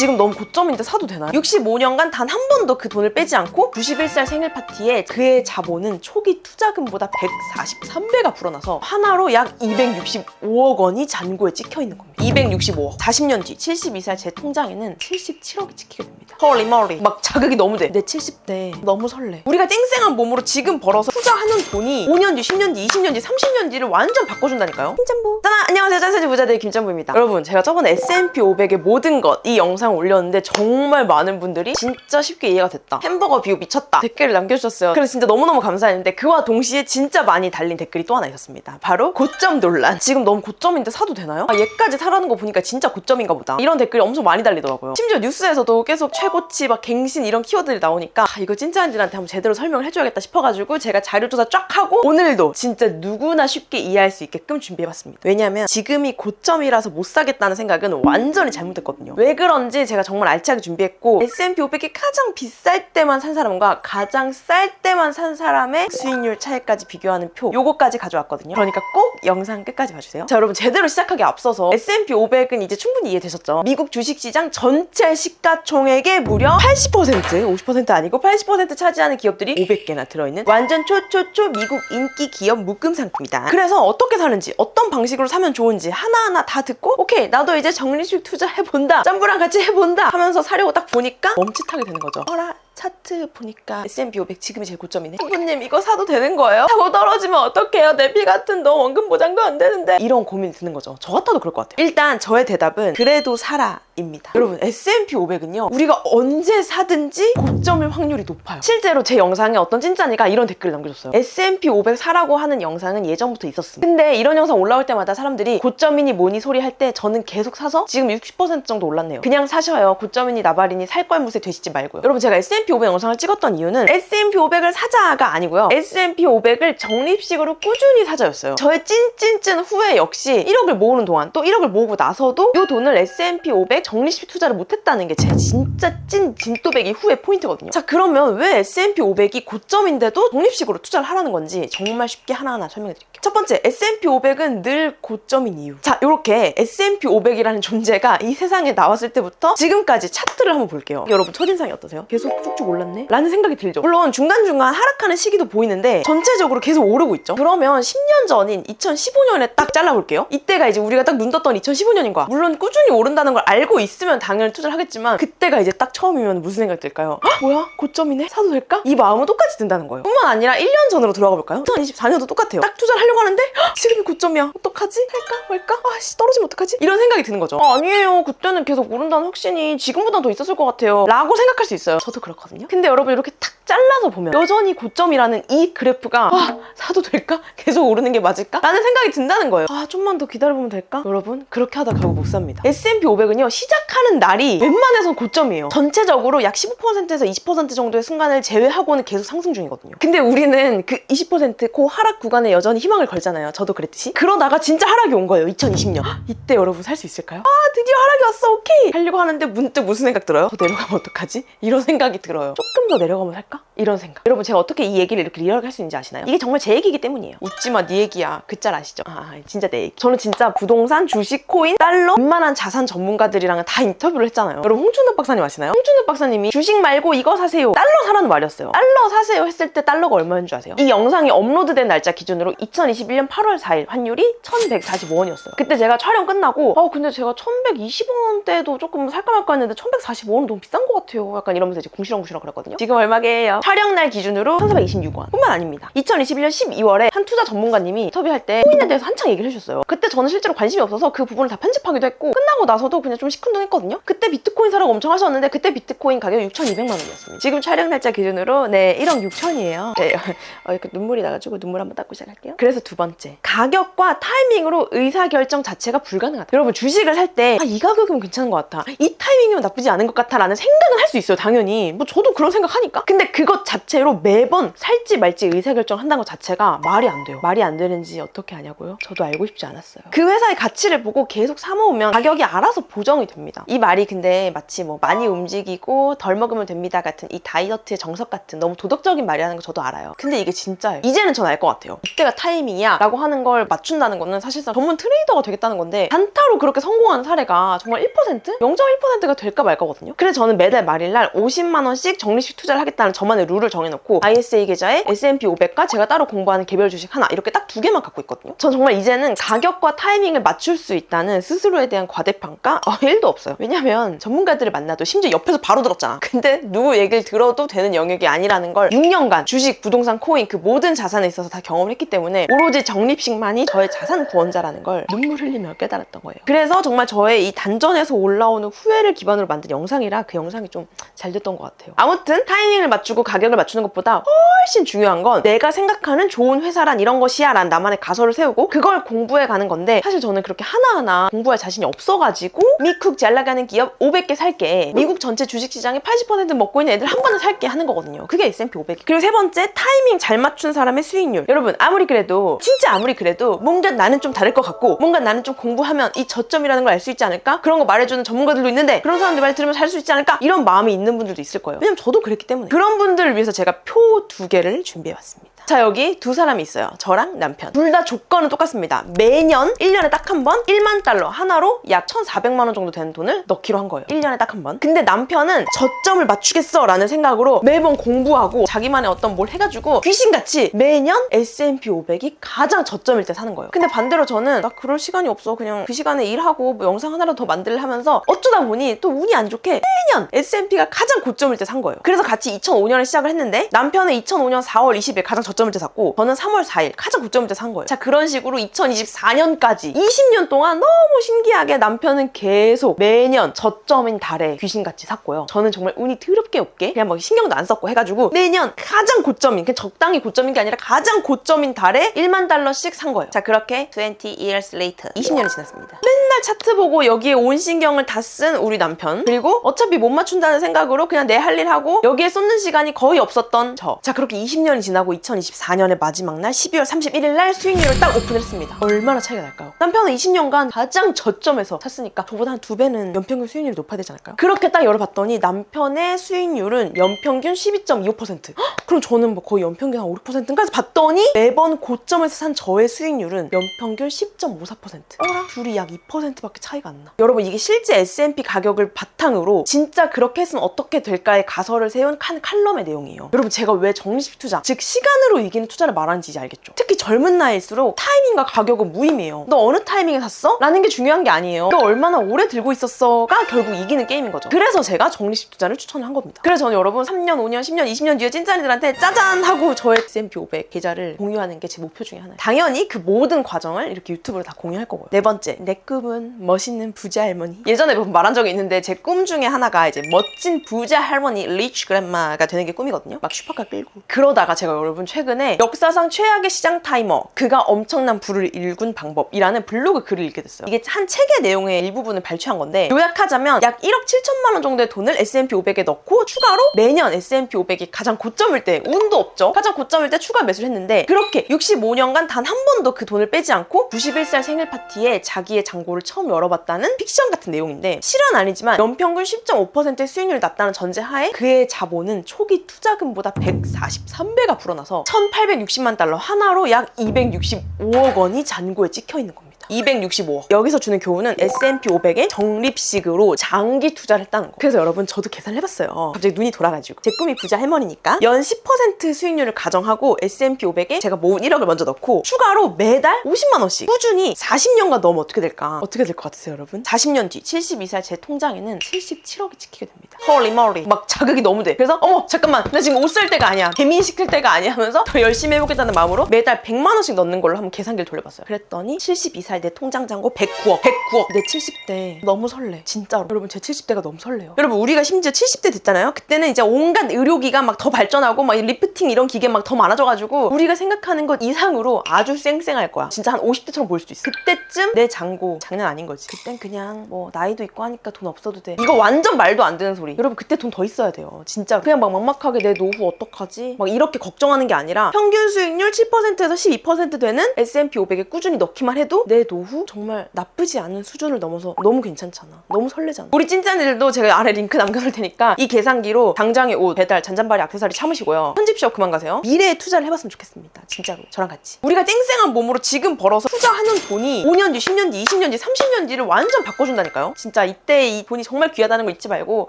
지금 너무 고점인데 사도 되나요? 65년간 단 한 번도 그 돈을 빼지 않고 91살 생일 파티에 그의 자본은 초기 투자금보다 143배가 불어나서 하나로 약 265억 원이 잔고에 찍혀 있는 겁니다. 265억. 40년 뒤 72살 제 통장에는 77억이 찍히게 됩니다. 헐리 머리. 막 자극이 너무 돼. 내 70대 너무 설레. 우리가 땡생한 몸으로 지금 벌어서 투자하는 돈이 5년 뒤, 10년 뒤, 20년 뒤, 30년 뒤를 완전 바꿔준다니까요. 김짬부. 따나 안녕하세요. 짠세지 부자들 김짬부입니다. 여러분 제가 저번에 S&P 500의 모든 것 이 영상 올렸는데 정말 많은 분들이 진짜 쉽게 이해가 됐다. 햄버거 비유 미쳤다. 댓글을 남겨주셨어요. 그래서 진짜 너무너무 감사했는데 그와 동시에 진짜 많이 달린 댓글이 또 하나 있었습니다. 바로 고점 논란. 지금 너무 고점인데 사도 되나요? 아, 얘까지 사라는 거 보니까 진짜 고점인가 보다. 이런 댓글이 엄청 많이 달리더라고요. 심지어 뉴스에서도 계속 최고치, 막 갱신 이런 키워드들이 나오니까 아, 이거 찐짜인들한테 한번 제대로 설명을 해줘야겠다 싶어가지고 제가 자료조사 쫙 하고 오늘도 진짜 누구나 쉽게 이해할 수 있게끔 준비해봤습니다. 왜냐면 지금이 고점이라서 못 사겠다는 생각은 완전히 잘못됐거든요. 왜 그런지 제가 정말 알차게 준비했고 S&P 500이 가장 비쌀 때만 산 사람과 가장 쌀 때만 산 사람의 수익률 차이까지 비교하는 표 요거까지 가져왔거든요. 그러니까 꼭 영상 끝까지 봐주세요. 자 여러분 제대로 시작하기 앞서서 S&P 500은 이제 충분히 이해되셨죠? 미국 주식시장 전체 시가총액의 무려 80% 50% 아니고 80% 차지하는 기업들이 500개나 들어있는 완전 초초초 미국 인기 기업 묶음 상품이다. 그래서 어떻게 사는지 어떤 방식으로 사면 좋은지 하나하나 다 듣고 오케이 나도 이제 적립식 투자해본다 짬부랑 같이 해본다 하면서 사려고 딱 보니까 멈칫하게 되는 거죠. 어라 차트 보니까 S&P 500 지금이 제일 고점이네. 부부님 이거 사도 되는 거예요? 사고 떨어지면 어떡해요? 내 피 같은 너 원금 보장도 안 되는데. 이런 고민이 드는 거죠. 저 같아도 그럴 것 같아요. 일단 저의 대답은 그래도 사라. 입니다. 여러분 S&P 500은요 우리가 언제 사든지 고점일 확률이 높아요. 실제로 제 영상에 어떤 찐짜니가 이런 댓글을 남겨줬어요. S&P 500 사라고 하는 영상은 예전부터 있었습니다. 근데 이런 영상 올라올 때마다 사람들이 고점이니 뭐니 소리 할 때 저는 계속 사서 지금 60% 정도 올랐네요. 그냥 사셔요. 고점이니 나발이니 살걸 무새 되시지 말고요. 여러분 제가 S&P 500 영상을 찍었던 이유는 S&P 500을 사자가 아니고요. S&P 500을 적립식으로 꾸준히 사자였어요. 저의 찐찐찐 후에 역시 1억을 모으는 동안 또 1억을 모으고 나서도 이 돈을 S&P 500 적립식 투자를 못했다는 게 제 진짜 찐 진또배기 후의 포인트거든요. 자 그러면 왜 S&P 500이 고점인데도 적립식으로 투자를 하라는 건지 정말 쉽게 하나하나 설명해 드릴게요. 첫 번째 S&P 500은 늘 고점인 이유. 자 이렇게 S&P 500이라는 존재가 이 세상에 나왔을 때부터 지금까지 차트를 한번 볼게요. 여러분 첫인상이 어떠세요? 계속 쭉쭉 올랐네? 라는 생각이 들죠. 물론 중간중간 하락하는 시기도 보이는데 전체적으로 계속 오르고 있죠. 그러면 10년 전인 2015년에 딱 잘라볼게요. 이때가 이제 우리가 딱 눈 떴던 2015년인 거야. 물론 꾸준히 오른다는 걸 알고 있으면 당연히 투자를 하겠지만 그때가 이제 딱 처음이면 무슨 생각이 들까요? 헉, 뭐야? 고점이네? 사도 될까? 이 마음은 똑같이 든다는 거예요. 뿐만 아니라 1년 전으로 돌아가 볼까요? 2024년도 똑같아요. 딱 투자를 하려고 하는데 헉, 지금이 고점이야. 어떡하지? 할까 말까? 아씨 떨어지면 어떡하지? 이런 생각이 드는 거죠. 아, 아니에요. 그때는 계속 오른다는 확신이 지금보다 더 있었을 것 같아요. 라고 생각할 수 있어요. 저도 그렇거든요. 근데 여러분 이렇게 탁 잘라서 보면 여전히 고점이라는 이 그래프가 아, 사도 될까? 계속 오르는 게 맞을까? 라는 생각이 든다는 거예요. 아 좀만 더 기다려보면 될까? 여러분 그렇게 하다 결국 못 삽니다. S&P 500은요 시작하는 날이 웬만해선 고점이에요. 전체적으로 약 15%에서 20% 정도의 순간을 제외하고는 계속 상승 중이거든요. 근데 우리는 그 20%고 하락 구간에 여전히 희망을 걸잖아요. 저도 그랬듯이. 그러다가 진짜 하락이 온 거예요. 2020년. 이때 여러분 살 수 있을까요? 아 드디어 하락이 왔어. 오케이. 하려고 하는데 문득 무슨 생각 들어요? 더 내려가면 어떡하지? 이런 생각이 들어요. 조금 더 내려가면 살까? 이런 생각. 여러분 제가 어떻게 이 얘기를 이렇게 리얼하게 할 수 있는지 아시나요? 이게 정말 제 얘기이기 때문이에요. 웃지마 네 얘기야. 그 짤 아시죠? 아 진짜 내 얘기. 저는 진짜 부동산, 주식, 코인, 달러 웬만한 자산 전문가들이랑 은다 인터뷰를 했잖아요. 여러분 홍준호 박사님 아시나요? 홍준호 박사님이 주식 말고 이거 사세요. 달러 사라는 말이었어요. 달러 사세요 했을 때 달러가 얼마인 줄 아세요? 이 영상이 업로드된 날짜 기준으로 2021년 8월 4일 환율이 1145원이었어요. 그때 제가 촬영 끝나고 아 근데 제가 1120원대도 조금 살까 말까 했는데 1145원은 너무 비싼 것 같아요. 약간 이러면서 이제 궁시렁궁시렁 그랬거든요. 지금 얼마게요? 촬영 날 기준으로 1426원. 뿐만 아닙니다. 2021년 12월에 한 투자 전문가님이 인터뷰할 때 코인에 대해서 한창 얘기를 해주셨어요. 그때 저는 실제로 관심이 없어서 그 부분을 다 편집하기도 했고 끝나고 나서도 그냥 좀 시큰둥했거든요. 그때 비트코인 사라고 엄청 하셨는데 그때 비트코인 가격이 6,200만 원이었습니다. 지금 촬영 날짜 기준으로 네 1억 6천이에요. 네, 어, 이렇게 눈물이 나가지고 눈물 한번 닦고 시작할게요. 그래서 두 번째 가격과 타이밍으로 의사 결정 자체가 불가능하다. 여러분 주식을 살때 아, 이 가격이면 괜찮은 것 같아. 이 타이밍이면 나쁘지 않은 것 같아라는 생각은 할 수 있어요. 당연히 뭐 저도 그런 생각하니까. 근데 그걸 이것 자체로 매번 살지 말지 의사 결정 한다는 것 자체가 말이 안 돼요. 말이 안 되는지 어떻게 아냐고요? 저도 알고 싶지 않았어요. 그 회사의 가치를 보고 계속 사모으면 가격이 알아서 보정이 됩니다. 이 말이 근데 마치 뭐 많이 움직이고 덜 먹으면 됩니다 같은 이 다이어트의 정석 같은 너무 도덕적인 말이라는 거 저도 알아요. 근데 이게 진짜예요. 이제는 전 알 것 같아요. 이때가 타이밍이야 라고 하는 걸 맞춘다는 거는 사실상 전문 트레이더가 되겠다는 건데 단타로 그렇게 성공하는 사례가 정말 1%? 0.1%가 될까 말까거든요. 그래서 저는 매달 말일날 50만 원씩 적립식 투자를 하겠다는 저만의 룰을 정해놓고 ISA 계좌에 S&P 500과 제가 따로 공부하는 개별 주식 하나 이렇게 딱 두 개만 갖고 있거든요. 전 정말 이제는 가격과 타이밍을 맞출 수 있다는 스스로에 대한 과대평가 어, 1도 없어요. 왜냐면 전문가들을 만나도 심지어 옆에서 바로 들었잖아. 근데 누구 얘기를 들어도 되는 영역이 아니라는 걸 6년간 주식, 부동산, 코인 그 모든 자산에 있어서 다 경험을 했기 때문에 오로지 적립식만이 저의 자산 구원자라는 걸 눈물 흘리며 깨달았던 거예요. 그래서 정말 저의 이 단전에서 올라오는 후회를 기반으로 만든 영상이라 그 영상이 좀 잘 됐던 것 같아요. 아무튼 타이밍을 맞추고 가격을 맞추는 것보다 훨씬 중요한 건 내가 생각하는 좋은 회사란 이런 것이야 라는 나만의 가설을 세우고 그걸 공부해 가는 건데 사실 저는 그렇게 하나하나 공부할 자신이 없어가지고 미 쿡잘 나가는 기업 500개 살게 미국 전체 주식시장의 80% 먹고 있는 애들 한 번에 살게 하는 거거든요. 그게 S&P 500. 그리고 세 번째 타이밍 잘 맞춘 사람의 수익률. 여러분 아무리 그래도 진짜 아무리 그래도 뭔가 나는 좀 다를 것 같고 뭔가 나는 좀 공부하면 이 저점이라는 걸 알 수 있지 않을까? 그런 거 말해주는 전문가들도 있는데 그런 사람들 말 들으면 살 수 있지 않을까? 이런 마음이 있는 분들도 있을 거예요. 왜냐면 저도 그랬기 때문에 그런 분들을 위해서 제가 표 두 개를 준비해왔습니다. 자 여기 두 사람이 있어요. 저랑 남편. 둘 다 조건은 똑같습니다. 매년 1년에 딱 한 번 1만 달러 하나로 약 1,400만 원 정도 되는 돈을 넣기로 한 거예요. 1년에 딱 한 번. 근데 남편은 저점을 맞추겠어 라는 생각으로 매번 공부하고 자기만의 어떤 뭘 해가지고 귀신같이 매년 S&P 500이 가장 저점일 때 사는 거예요. 근데 반대로 저는 나 그럴 시간이 없어. 그냥 그 시간에 일하고 뭐 영상 하나라도 더 만들려 하면서 어쩌다 보니 또 운이 안 좋게 매년 S&P가 가장 고점일 때 산 거예요. 그래서 같이 2005년에 시작을 했는데 남편은 2005년 4월 20일 가장 저점 일 때 샀고 저는 3월 4일 가장 고점일 때 산 거예요. 자 그런 식으로 2024년까지 20년 동안 너무 신기하게 남편은 계속 매년 저점인 달에 귀신같이 샀고요. 저는 정말 운이 더럽게 없게 그냥 막 신경도 안 썼고 해가지고 매년 가장 고점인 그냥 적당히 고점인 게 아니라 가장 고점인 달에 1만 달러씩 산 거예요. 자 그렇게 20 years later 20년이 지났습니다. 맨날 차트 보고 여기에 온 신경을 다 쓴 우리 남편 그리고 어차피 못 맞춘다는 생각으로 그냥 내 할 일 하고 여기에 쏟는 시간이 거의 없었던 저. 자 그렇게 20년이 지나고 2024년의 마지막 날 12월 31일 날 수익률을 딱 오픈했습니다. 얼마나 차이가 날까요? 남편은 20년간 가장 저점에서 샀으니까 저보다 한 두 배는 연평균 수익률이 높아야 되지 않을까요? 그렇게 딱 열어봤더니 남편의 수익률은 연평균 12.25%. 헉, 그럼 저는 뭐 거의 연평균 한 5, 6%인가 해서 봤더니 매번 고점에서 산 저의 수익률은 연평균 10.54%. 어라? 둘이 약 2%밖에 차이가 안 나. 여러분 이게 실제 S&P 가격을 바탕으로 진짜 그렇게 했으면 어떻게 될까의 가설을 세운 칸 칼럼의 내용이에요. 여러분 제가 왜 적립식 투자, 즉 시간으로 이기는 투자를 말하는지 이제 알겠죠? 특히 젊은 나이일수록 타이밍과 가격은 무의미해요. 너 어느 타이밍에 샀어? 라는 게 중요한 게 아니에요. 너 얼마나 오래 들고 있었어가 결국 이기는 게임인 거죠. 그래서 제가 적립식 투자를 추천을 한 겁니다. 그래서 저는 여러분 3년, 5년, 10년, 20년 뒤에 찐짜리들한테 짜잔 하고 저의 S&P 500 계좌를 공유하는 게 제 목표 중에 하나예요. 당연히 그 모든 과정을 이렇게 유튜브로 다 공유할 거고요. 네 번째, 내 꿈은 멋있는 부자 할머니. 예전에 몇번 말한 적이 있는데 제 꿈 중에 하나가 이제 멋진 부자 할머니 리치 그랜마가 되는 게 꿈이거든요. 막 슈퍼카 끌고. 그러다가 제가 여러분 최 근에 역사상 최악의 시장 타이머 그가 엄청난 부를 일군 방법이라는 블로그 글을 읽게 됐어요. 이게 한 책의 내용의 일부분을 발췌한 건데 요약하자면 약 1억 7천만 원 정도의 돈을 S&P 500에 넣고 추가로 매년 S&P 500이 가장 고점일 때 운도 없죠. 가장 고점일 때 추가 매수를 했는데 그렇게 65년간 단 한 번도 그 돈을 빼지 않고 91살 생일 파티에 자기의 잔고를 처음 열어봤다는 픽션 같은 내용인데 실은 아니지만 연평균 10.5%의 수익률을 났다는 전제하에 그의 자본은 초기 투자금보다 143배가 불어나서 1860만 달러 하나로 약 265억 원이 잔고에 찍혀 있는 겁니다. 265억. 여기서 주는 교훈은 S&P 500에 적립식으로 장기 투자를 했다는 거. 그래서 여러분 저도 계산을 해봤어요. 갑자기 눈이 돌아가지고 제 꿈이 부자 할머니니까 연 10% 수익률을 가정하고 S&P 500에 제가 모은 1억을 먼저 넣고 추가로 매달 50만 원씩 꾸준히 40년간 넣으면 어떻게 될까? 어떻게 될 것 같으세요, 여러분? 40년 뒤 72살 제 통장에는 77억이 찍히게 됩니다. 헐리 머리 막 자극이 너무 돼. 그래서 어머 잠깐만 나 지금 옷 살 때가 아니야. 개미 시킬 때가 아니야 하면서 더 열심히 해보겠다는 마음으로 매달 100만 원씩 넣는 걸로 한번 계산기를 돌려봤어요. 그랬더니 72살 내 통장 잔고 109억. 109억. 내 70대 너무 설레. 진짜로. 여러분 제 70대가 너무 설레요. 여러분 우리가 심지어 70대 됐잖아요? 그때는 이제 온갖 의료기가 막 더 발전하고 막 리프팅 이런 기계 막 더 많아져가지고 우리가 생각하는 것 이상으로 아주 쌩쌩할 거야. 진짜 한 50대처럼 보일 수도 있어. 그때쯤 내 잔고 장난 아닌 거지. 그땐 그냥 뭐 나이도 있고 하니까 돈 없어도 돼. 이거 완전 말도 안 되는 우리. 여러분 그때 돈 더 있어야 돼요. 진짜. 그냥 막 막막하게 내 노후 어떡하지? 막 이렇게 걱정하는 게 아니라 평균 수익률 7%에서 12% 되는 S&P 500에 꾸준히 넣기만 해도 내 노후 정말 나쁘지 않은 수준을 넘어서 너무 괜찮잖아. 너무 설레잖아. 우리 찐짠이들도 제가 아래 링크 남겨놓을 테니까 이 계산기로 당장의 옷, 배달, 잔잔바리, 액세서리 참으시고요. 편집 시업 그만 가세요. 미래에 투자를 해봤으면 좋겠습니다. 진짜로. 저랑 같이. 우리가 쌩쌩한 몸으로 지금 벌어서 투자하는 돈이 5년 뒤, 10년 뒤, 20년 뒤, 30년 뒤를 완전 바꿔준다니까요. 진짜 이때 이 돈이 정말 귀하다는 거 잊지 말고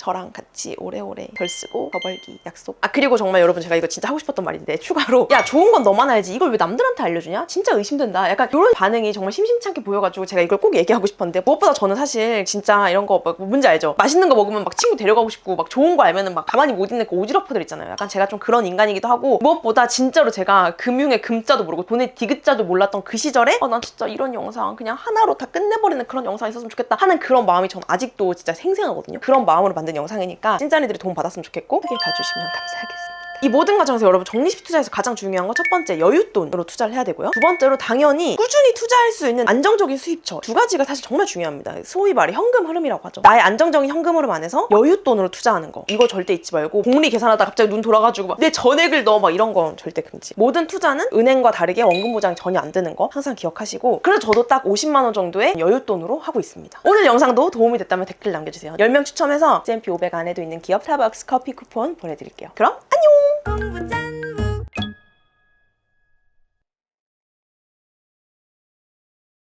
저랑 같이 오래오래 덜 쓰고 더 벌기 약속. 아 그리고 정말 여러분 제가 이거 진짜 하고 싶었던 말인데 추가로 야 좋은 건 너만 알지 이걸 왜 남들한테 알려주냐? 진짜 의심된다. 약간 이런 반응이 정말 심심 찮게 보여가지고 제가 이걸 꼭 얘기하고 싶었는데 무엇보다 저는 사실 진짜 이런 거뭐 뭔지 알죠? 맛있는 거 먹으면 막 친구 데려가고 싶고 막 좋은 거 알면은 막 가만히 못 있는 그 오지랖퍼들 있잖아요. 약간 제가 좀 그런 인간이기도 하고 무엇보다 진짜로 제가 금융의 금자도 모르고 돈의 디귿자도 몰랐던 그 시절에 아난 진짜 이런 영상 그냥 하나로 다 끝내버리는 그런 영상 있었으면 좋겠다 하는 그런 마음이 전 아직도 진짜 생생하거든요. 그런 마음으로 만든 영상이니까 찐짠이들이 도움 받았으면 좋겠고 크게 봐주시면 감사하겠습니다. 이 모든 과정에서 여러분 적립식 투자에서 가장 중요한 건 첫 번째 여윳돈으로 투자를 해야 되고요. 두 번째로 당연히 꾸준히 투자할 수 있는 안정적인 수입처 두 가지가 사실 정말 중요합니다. 소위 말해 현금 흐름이라고 하죠. 나의 안정적인 현금 흐름 안에서 여윳돈으로 투자하는 거 이거 절대 잊지 말고 복리 계산하다 갑자기 눈 돌아가지고 막내 전액을 넣어 막 이런 건 절대 금지. 모든 투자는 은행과 다르게 원금 보장이 전혀 안 되는 거 항상 기억하시고 그래서 저도 딱 50만 원 정도의 여윳돈으로 하고 있습니다. 오늘 영상도 도움이 됐다면 댓글 남겨주세요. 10명 추첨해서 S&P 500 안에도 있는 기업 스타벅스 커피 쿠폰 보내드릴게요. 그럼 안녕! 功夫真不